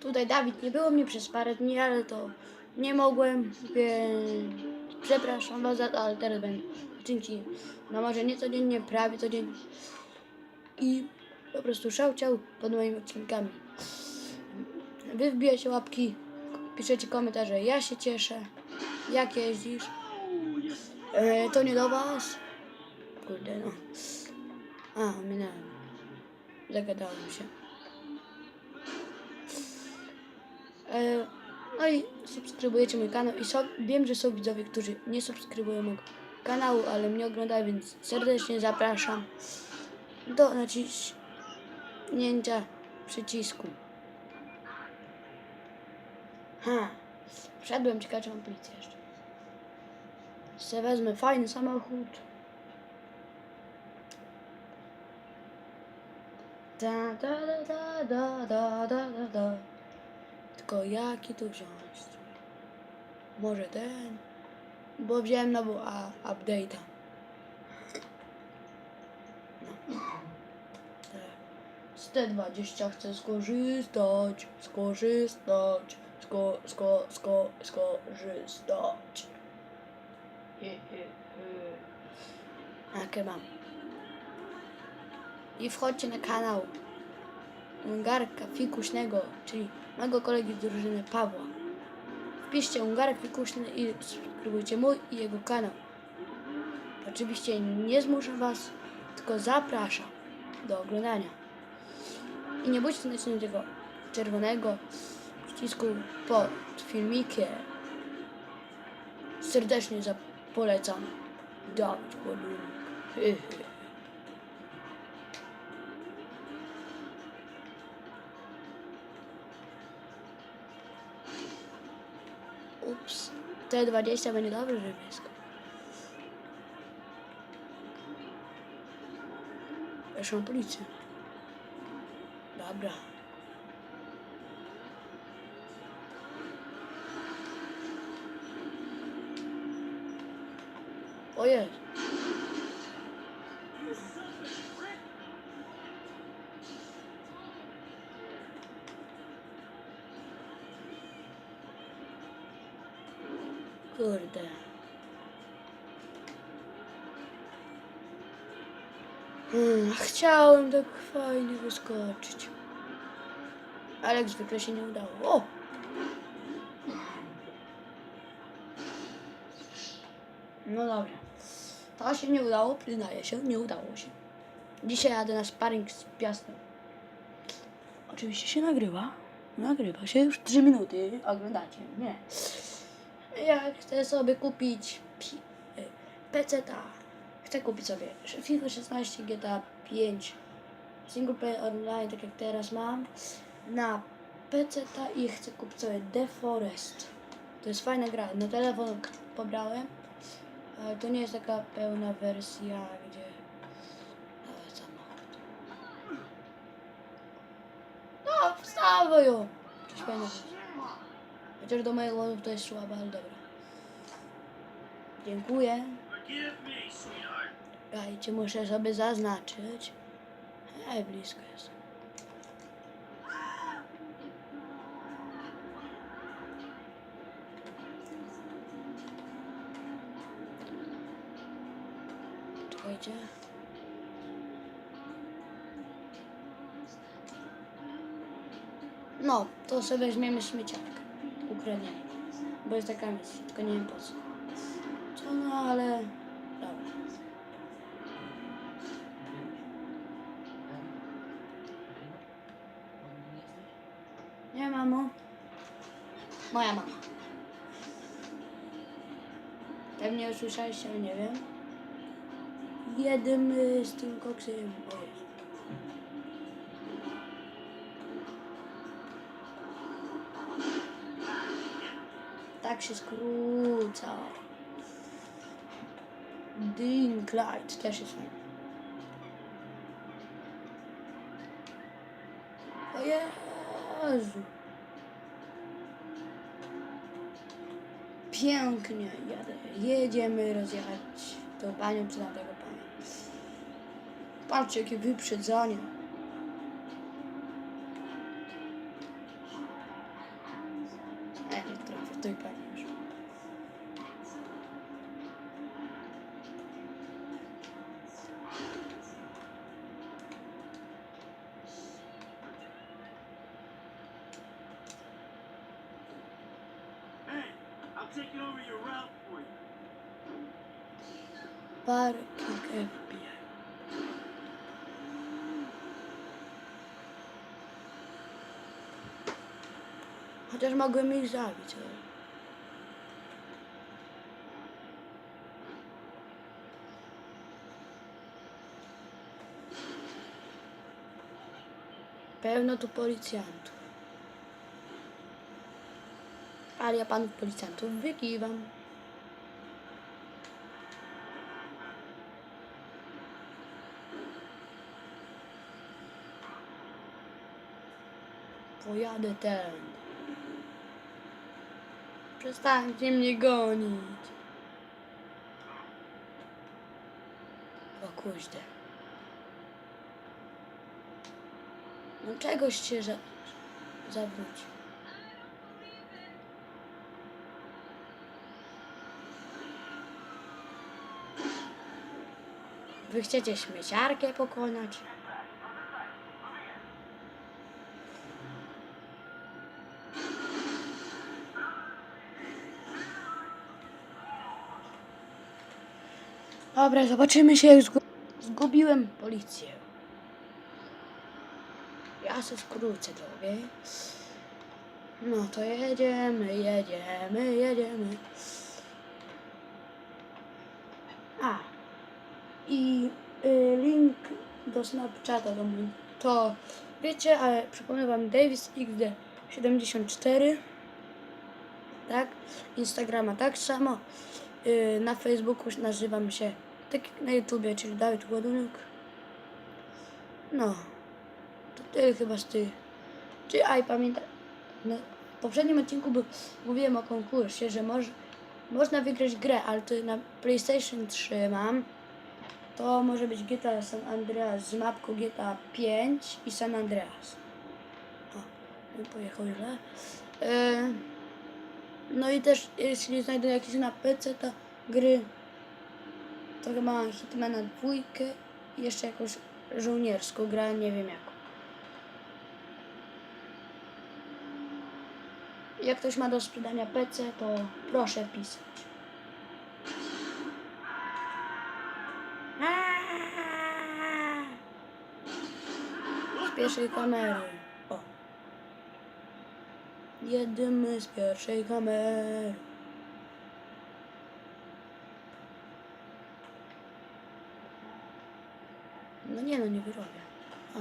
Tutaj Dawid, nie było mnie przez parę dni, ale to nie mogłem, więc przepraszam was za to, ale teraz będę odcinki, no może nie codziennie, prawie codziennie i po prostu szałciał pod moimi odcinkami. Wy wbijajcie łapki, piszecie komentarze, ja się cieszę, jak jeździsz. E, to nie do was. Kurde no. A, minąłem. Zagadałem się. E, no i subskrybujecie mój kanał i wiem, że są widzowie, którzy nie subskrybują mojego kanału, ale mnie oglądają, więc serdecznie zapraszam do naciśnięcia przycisku. Ha, wszedłem, ciekawe mam policję jeszcze. Se wezmę fajny samochód. Da da da da da da da da. Tylko jaki tu wziąć? Może ten? Bo wziąłem nową update'a. No. Tak. Z T20 chcę skorzystać, skorzystać, sko, sko, sko, skorzystać. Jakie mam? I wchodźcie na kanał Ungarka Fikuśnego, czyli mojego kolegi z drużyny Pawła. Wpiszcie Ungarek Fikuśny i subskrybujcie mój i jego kanał. Oczywiście nie zmuszę was, tylko zapraszam do oglądania. I nie bójcie nacisnąć tego czerwonego przycisku pod filmikiem. Serdecznie polecam. Dawid Ładunek. Ups. T20 będzie dobrze, żywiesko. Weszłam policję. Dobra. O jest. Kurde. Hmm, chciałem tak fajnie wyskoczyć. Ale jak zwykle się nie udało. O! No dobra. To się nie udało, przyznaję się, nie udało się. Dzisiaj jadę na sparring z Piastem. Oczywiście się nagrywa. Nagrywa się już 3 minuty. Oglądacie, nie. Ja chcę sobie kupić pi- y, PC-ta. Chcę kupić sobie FIFA 16, GTA 5, single player online, tak jak teraz mam, na PC-ta i chcę kupić sobie The Forest. To jest fajna gra. Na telefon pobrałem, ale to nie jest taka pełna wersja, gdzie samochód. No, wstawaj ją! Coś fajnego. Chociaż do mojego głosu to jest słabe, ale dobra. Dziękuję. Dajcie, muszę sobie zaznaczyć. Ej, blisko jest. Czekajcie. No, to sobie weźmiemy śmieciarkę. Ukrainie. Bo jest taka misja, tylko nie wiem po co. Co no, ale... Dobra. Nie, mamo. Moja mama. Pewnie usłyszeliście, ale nie wiem. Jedymy z tym koksem. Się skróca. Dean Clyde też jest fajny. O Jezu. Pięknie jadę. Jedziemy rozjechać tą panią czy tamtego pana. Patrzcie jakie wyprzedzanie. Parking FBI. Chociaż mogłem ich zabić, ale... Pełno tu policjantów. Ale ja panów policjantów wykiwam. Pojadę ten. Przestańcie mnie gonić. O kuźdę. No czegoś się za... Wy chcecie śmieciarkę pokonać? Dobra, zobaczymy się jak zgu... zgubiłem policję. Ja se skrócę drogę. No to jedziemy, jedziemy, jedziemy. A. I y, link do Snapchata do mój. To wiecie, ale przypomnę wam Davis XD 74. Tak? Instagrama tak samo. Y, na Facebooku nazywam się tak jak na YouTubie, czyli Dawid Ładunek. No. To tyle chyba z tych. Czy aj pamiętam. No, w poprzednim odcinku mówiłem o konkursie, że moż, można wygrać grę, ale to na PlayStation 3 mam. To może być GTA San Andreas z mapką GTA 5 i San Andreas. O, no pojechał źle. E, no i też jeśli znajdę jakieś na PC to gry, to chyba Hitmana dwójkę i jeszcze jakąś żołnierską grę, nie wiem jaką. Jak ktoś ma do sprzedania PC, to proszę pisać. Pierwszej kamery. O. Jedymy z pierwszej kamery. No nie no, nie wyrobię. O.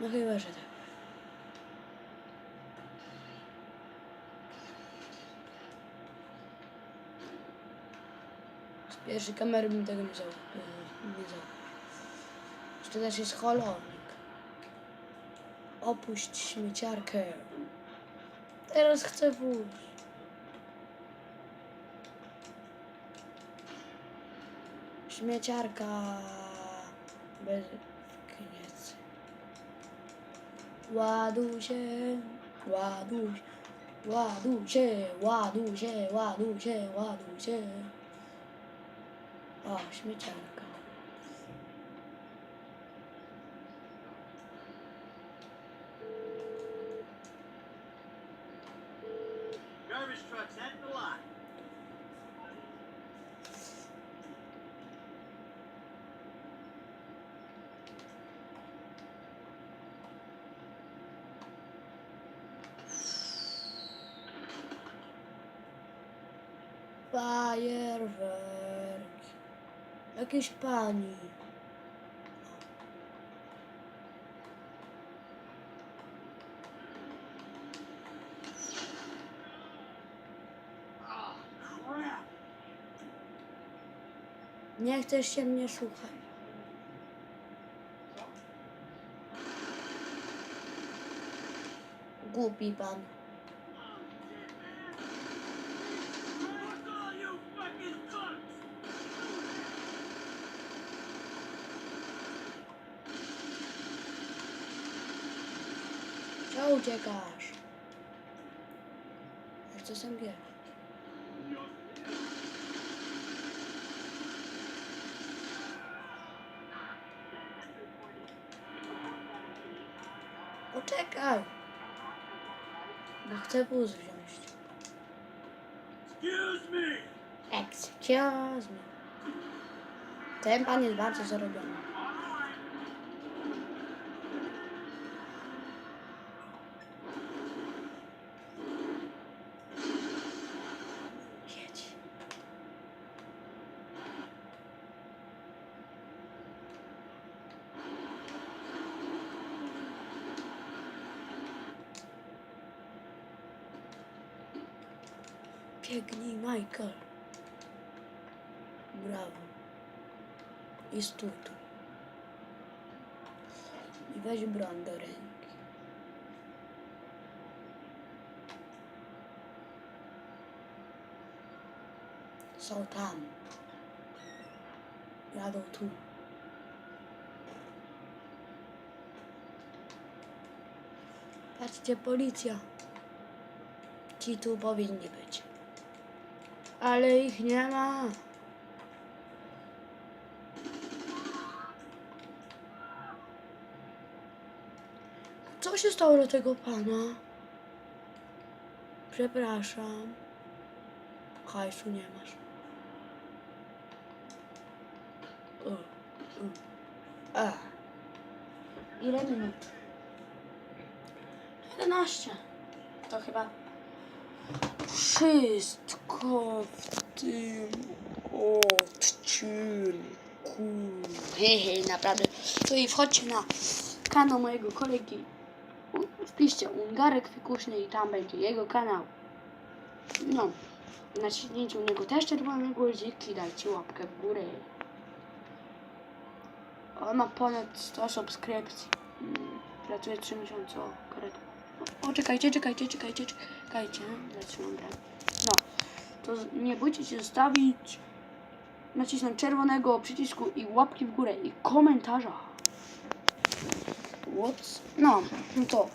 No chyba, że tak. Z pierwszej kamery bym tego nie. Nie zauważył. Jeszcze też jest holownik. Opuść śmieciarkę. Teraz chcę wóz. Śmieciarka. Bez koniec. Ładuj się, ładuj, ładuj się, ładuj się, ładuj się, ładuj się. O, śmieciarka. Firework. Aqui Espanha. Nie chcesz się mnie słuchać. Głupi pan. Co uciekasz? z SMG. Poczekaj! Bo chcę wóz wziąć. Excuse me! Excuse me. Ten pan jest bardzo zarobiony. Biegnij, Michael. Brawo. I stój tu. I weź broń do ręki. Są tam. Jadą tu. Patrzcie, policja. Ci tu powinni być. Ale ich nie ma. Co się stało do tego pana? Przepraszam. Hajsu nie masz. O, o. A. Ile minut? 11. To chyba wszystko w tym odcinku. Hehe, naprawdę. To i wchodźcie na kanał mojego kolegi. Wpiszcie Ungarek Fikuszny i tam będzie jego kanał. No, naciśnijcie u niego też czerwone guziki, dajcie łapkę w górę. On ma ponad 100 subskrypcji. Mm, Pracuje 3 miesiące. O, karetka. O, czekajcie, czekajcie, czekajcie, czekajcie. Zatrzymam. No, to nie bójcie się zostawić, nacisnąć czerwonego przycisku i łapki w górę i komentarza. What? No, no to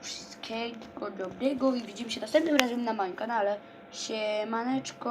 wszystkiego dobrego i widzimy się następnym razem na moim kanale. Siemaneczko.